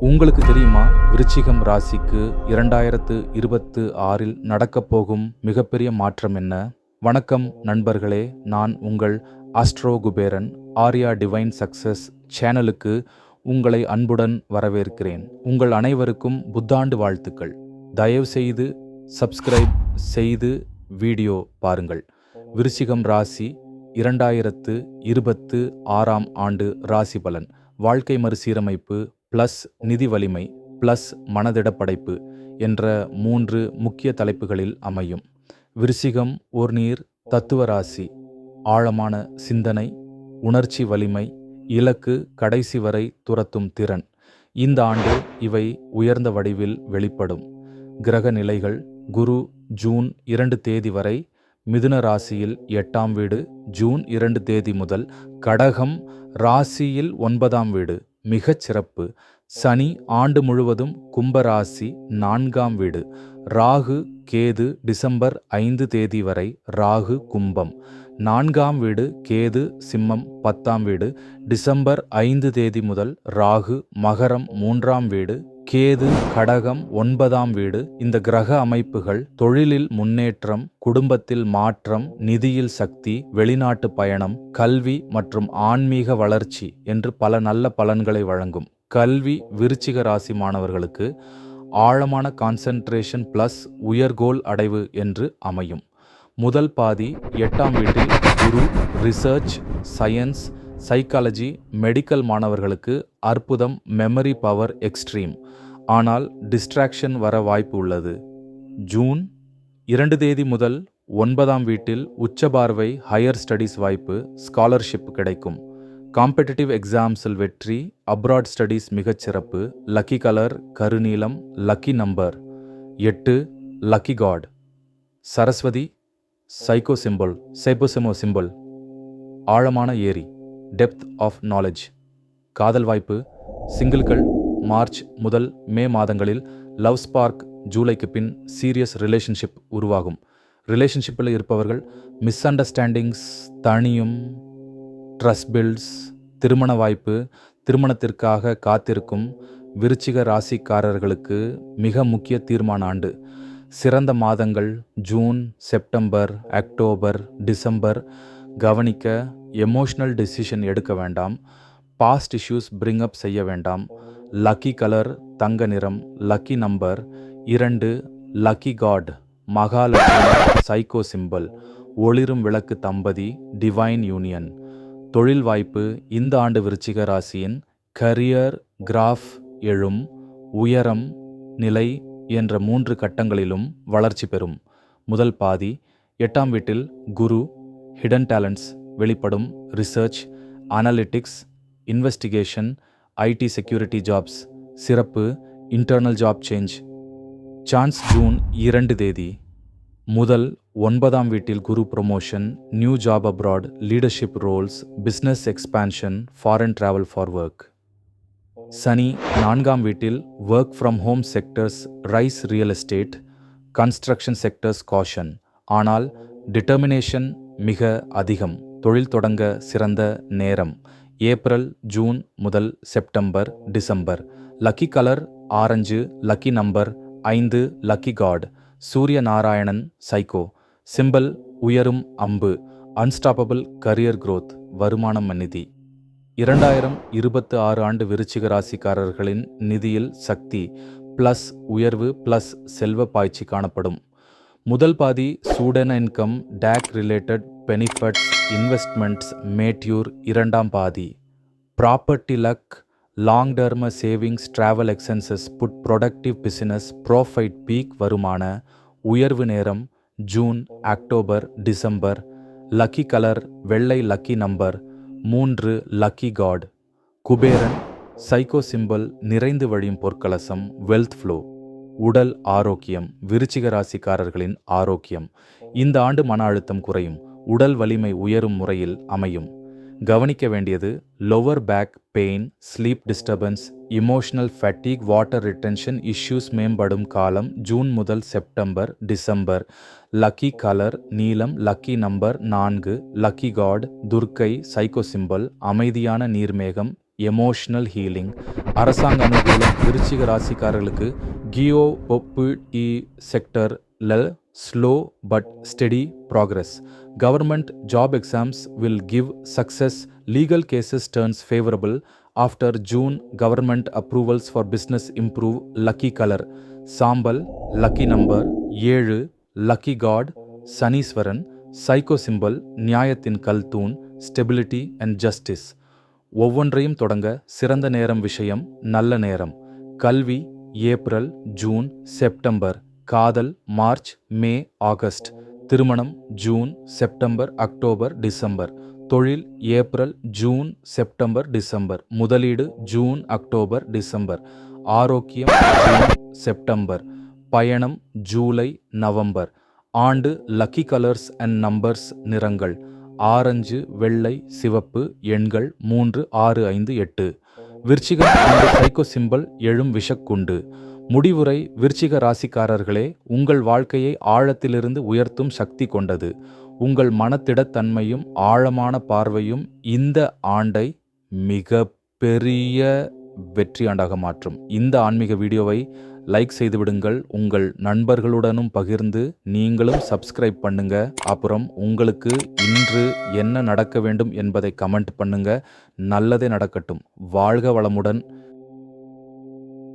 உங்களுக்கு தெரியுமா? விருச்சிகம் ராசிக்கு இரண்டாயிரத்து இருபத்து ஆறில் நடக்கப் போகும் மிகப்பெரிய மாற்றம் என்ன? வணக்கம் நண்பர்களே நான் உங்கள் astro Kuberan Arya divine success சேனலுக்கு உங்களை அன்புடன் வரவேற்கிறேன். உங்கள் அனைவருக்கும் புத்தாண்டு வாழ்த்துக்கள். தயவு செய்து சப்ஸ்கிரைப் செய்து வீடியோ பாருங்கள். விருச்சிகம் ராசி இரண்டாயிரத்து இருபத்து ஆறாம் ஆண்டு ராசி பலன். வாழ்க்கை மறுசீரமைப்பு ப்ளஸ் நிதி வலிமை ப்ளஸ் மனதிட படைப்பு என்ற மூன்று முக்கிய தலைப்புகளில் அமையும். விருசிகம் ஓர் நீர் தத்துவ ராசி ஆழமான சிந்தனை உணர்ச்சி வலிமை இலக்கு கடைசி வரை துரத்தும் திறன். இந்த ஆண்டு இவை உயர்ந்த வடிவில் வெளிப்படும். கிரக நிலைகள் குரு ஜூன் இரண்டு தேதி வரை மிதுன ராசியில் எட்டாம் வீடு ஜூன் இரண்டு தேதி முதல் கடகம் ராசியில் ஒன்பதாம் வீடு. மிகச் சிறப்பு. சனி ஆண்டு முழுவதும் கும்பராசி நான்காம் வீடு. ராகு கேது டிசம்பர் ஐந்து தேதி வரை ராகு கும்பம். நான்காம் வீடு கேது சிம்மம் பத்தாம் வீடு. டிசம்பர் ஐந்து தேதி முதல் ராகு மகரம் மூன்றாம் வீடு கேது கடகம் ஒன்பதாம் வீடு இந்த கிரக அமைப்புகள் தொழிலில் முன்னேற்றம் குடும்பத்தில் மாற்றம் நிதியில் சக்தி வெளிநாட்டு பயணம் கல்வி மற்றும் ஆன்மீக வளர்ச்சி என்று பல நல்ல பலன்களை வழங்கும். கல்வி விருச்சிக ராசி மாணவர்களுக்கு ஆழமான கான்சென்ட்ரேஷன் பிளஸ் உயர்கோல் அடைவு என்று அமையும். முதல் பாதி எட்டாம் வீட்டில் Guru research science psychology medical மாணவர்களுக்கு அற்புதம் மெமரி பவர் எக்ஸ்ட்ரீம் ஆனால் டிஸ்ட்ராக்ஷன் வர வாய்ப்பு உள்ளது. ஜூன் இரண்டு தேதி முதல் ஒன்பதாம் வீட்டில் உச்ச பார்வை ஹையர் ஸ்டடீஸ் வாய்ப்பு ஸ்காலர்ஷிப் கிடைக்கும். காம்படிட்டிவ் எக்ஸாம்ஸில் வெற்றி அப்ராட் ஸ்டடீஸ் மிகச்சிறப்பு லக்கி கலர் கருநீலம் லக்கி நம்பர் எட்டு lucky god Saraswati psycho simple சைபோசிமோ simple ஆழமான ஏரி. டெப்த் ஆஃப் நாலேஜ் காதல் வாய்ப்பு சிங்கிள்கள் மார்ச் முதல் மே மாதங்களில் லவ் ஸ்பார்க் ஜூலைக்கு பின் சீரியஸ் ரிலேஷன்ஷிப் உருவாகும். ரிலேஷன்ஷிப்பில் இருப்பவர்கள் மிஸ் அண்டர்ஸ்டாண்டிங்ஸ் தனியும் ட்ரஸ்ட் பில்ட்ஸ் திருமண வாய்ப்பு திருமணத்திற்காக காத்திருக்கும் விருச்சிக ராசிக்காரர்களுக்கு மிக முக்கிய தீர்மான ஆண்டு. சிறந்த மாதங்கள் ஜூன் செப்டம்பர் அக்டோபர் டிசம்பர் கவனிக்க எமோஷ்னல் டெசிஷன் எடுக்க வேண்டாம். பாஸ்ட் இஷ்யூஸ் பிரிங் அப் செய்ய வேண்டாம். லக்கி கலர் தங்க நிறம் லக்கி நம்பர் இரண்டு lucky god Mahalakshmi psycho symbol ஒளிரும் விளக்கு தம்பதி டிவைன் யூனியன் தொழில் வாய்ப்பு இந்த ஆண்டு விருச்சிக ராசியின் கரியர் கிராஃப் எழும் உயரம் நிலை என்ற மூன்று கட்டங்களிலும் வளர்ச்சி பெறும். முதல் பாதி எட்டாம் வீட்டில் குரு ஹிடன் டேலண்ட்ஸ் வெளிப்படும் research analytics investigation IT security jobs சிறப்பு internal job change chance June இரண்டு தேதி. முதல் ஒன்பதாம் வீட்டில் Guru promotion new job abroad leadership roles business expansion foreign travel for work Shani நான்காம் வீட்டில் work from home sectors rise real estate construction sectors caution ஆனால் determination மிக அதிகம். தொழில் தொடங்க சிறந்த நேரம். ஏப்ரல் ஜூன் முதல் September December. Lucky colour orange lucky number ஐந்து lucky god. Surya Narayanan psycho symbol உயரும் அம்பு. அன்ஸ்டாப்பபிள் கரியர் குரோத் வருமானம் நிதி. இரண்டாயிரம் இருபத்து ஆறு ஆண்டு விருச்சிக ராசிக்காரர்களின் நிதியில் சக்தி ப்ளஸ் உயர்வு ப்ளஸ் செல்வ பாய்ச்சி காணப்படும். முதல் பாதி Sudan income tax related benefits investments mature இரண்டாம் பாதி. Property luck long term savings travel expenses put productive business profit peak வருமான உயர்வு நேரம் June October December lucky colour வெள்ளை லக்கி நம்பர் மூன்று lucky god. Kuberan psycho symbol நிறைந்து வழியும் பொற்கலசம் வெல்த் ஃப்ளோ. உடல் ஆரோக்கியம் விருச்சிக ராசிக்காரர்களின் ஆரோக்கியம். இந்த ஆண்டு மன அழுத்தம் குறையும். உடல் வலிமை உயரும் முறையில் அமையும். கவனிக்க வேண்டியது lower back pain sleep disturbance emotional fatigue water retention issues மேம்படும் காலம் ஜூன் முதல் செப்டம்பர் டிசம்பர் லக்கி கலர் நீலம் லக்கி நம்பர் நான்கு lucky god Durgai psycho symbol அமைதியான நீர்மேகம் எமோஷனல் ஹீலிங் அரசாங்க அனுகூலம் விருச்சிக ராசிக்காரர்களுக்கு கியோ பொப்பு இ செக்டர் ல slow but steady progress government job exams will give success legal cases turns favourable after June government approvals for business improve lucky colour சாம்பல் லக்கி நம்பர் ஏழு lucky god Saneeswaran psycho symbol நியாயத்தின் கல்தூண் stability and justice ஒவ்வொன்றையும் தொடங்க சிறந்த நேரம் விஷயம் நல்ல நேரம். கல்வி ஏப்ரல் ஜூன் செப்டம்பர். காதல் மார்ச் மே ஆகஸ்ட். திருமணம் ஜூன் செப்டம்பர் அக்டோபர் டிசம்பர். தொழில் ஏப்ரல் ஜூன் செப்டம்பர் டிசம்பர். முதலீடு ஜூன் அக்டோபர் டிசம்பர். ஆரோக்கியம் ஜூன் செப்டம்பர். பயணம் ஜூலை நவம்பர். ஆண்டு லக்கி கலர்ஸ் அண்ட் நம்பர்ஸ் நிறங்கள். ஆரஞ்சு வெள்ளை சிவப்பு எண்கள் மூன்று ஆறு ஐந்து எட்டு. விருச்சிகம் சைக்கோ சிம்பல் எழும் விஷக்குண்டு. முடிவுரை விருச்சிக ராசிக்காரர்களே உங்கள் வாழ்க்கையை ஆழத்திலிருந்து உயர்த்தும் சக்தி கொண்டது. உங்கள் மனத்திடத்தன்மையும் ஆழமான பார்வையும் இந்த ஆண்டை மிக பெரிய வெற்றி ஆண்டாக மாற்றும். இந்த ஆன்மீக வீடியோவை லைக் செய்துவிடுங்கள். உங்கள் நண்பர்களுடனும் பகிர்ந்து நீங்களும் சப்ஸ்கிரைப் பண்ணுங்க. அப்புறம் உங்களுக்கு இன்று என்ன நடக்க வேண்டும் என்பதை கமெண்ட் பண்ணுங்க. நல்லதே நடக்கட்டும். வாழ்க வளமுடன்.